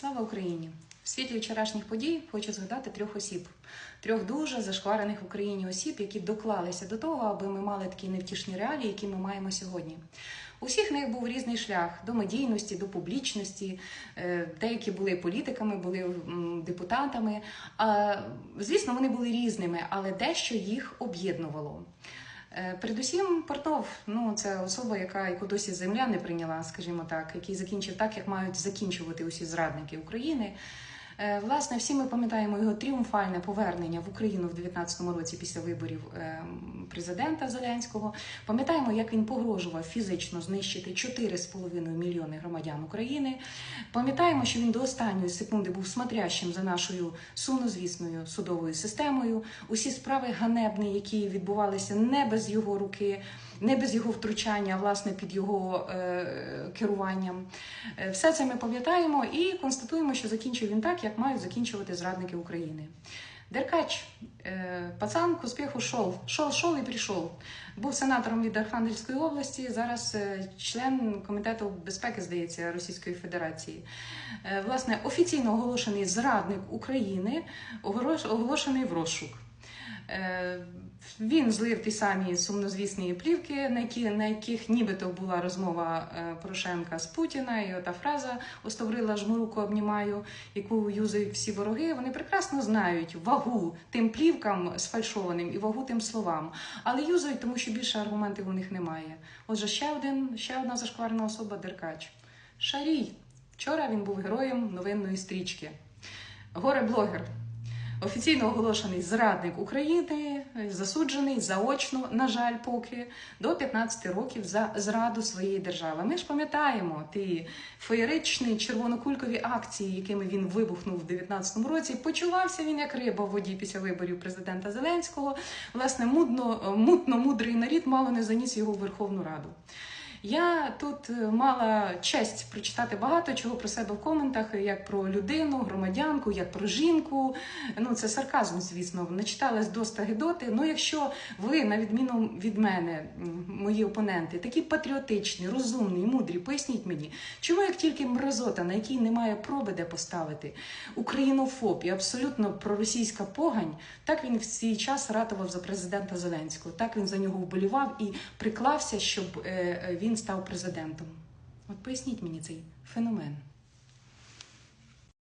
Слава Україні! В світлі вчорашніх подій хочу згадати трьох осіб, трьох дуже зашкварених в Україні осіб, які доклалися до того, аби ми мали такі невтішні реалії, які ми маємо сьогодні. У всіх них був різний шлях до медійності, до публічності. Е, Деякі були політиками, були депутатами. Звісно, вони були різними, але дещо їх об'єднувало. Е, Передусім, Портнов, ну це особа, яка яку досі земля не прийняла, скажімо так, який закінчив так, як мають закінчувати усі зрадники України. Е, Власне, всі ми пам'ятаємо його тріумфальне повернення в Україну в 2019 році після виборів е, президента Зеленського. Пам'ятаємо, як він погрожував фізично знищити 4,5 мільйони громадян України. Пам'ятаємо, що він до останньої секунди був смотрящим за нашою сумнозвісною судовою системою. Усі справи ганебні, які відбувалися не без його руки, не без його втручання, а власне під його е, керуванням. Е, Все це ми пам'ятаємо і констатуємо, що закінчив він так, як мають закінчувати зрадники України. Деркач, е, пацан к успіху шов. Шов, шов і прийшов. Був сенатором від Архангельської області, зараз е, член комітету безпеки, здається, Російської Федерації. Власне, офіційно оголошений зрадник України, оголошений в розшук. Е, Він злив ті самі сумнозвісні плівки, на, які, на яких нібито була розмова е, Порошенка з Путіна, і ота фраза «Остоврила жмуруку обнімаю, яку юзають всі вороги. Вони прекрасно знають вагу тим плівкам сфальшованим і вагу тим словам, але юзають, тому що більше аргументів у них немає. Отже, ще один, ще одна зашкварна особа Деркач. Шарій. Вчора він був героєм новинної стрічки. Горе-блогер. Офіційно оголошений зрадник України, засуджений заочно, на жаль, поки до 15 років за зраду своєї держави. Ми ж пам'ятаємо ті феєричні червонокулькові акції, якими він вибухнув в 19 році. Почувався він як риба в воді після виборів президента Зеленського. Власне, мудно, мутно мудрий нарід мало не заніс його в Верховну Раду. Я тут е, мала честь прочитати багато чого про себе в коментах, як про людину, громадянку, як про жінку. Ну це сарказм, звісно. Начиталась доста гидоти. Ну, якщо ви, на відміну від мене, мої опоненти, такі патріотичні, розумні, мудрі, поясніть мені, чому як тільки мразота, на якій немає проби де поставити, українофоб і абсолютно проросійська погань, так він в свій час ратував за президента Зеленського, так він за нього вболівав і приклався, щоб е, е, він став президентом. От поясніть мені цей феномен.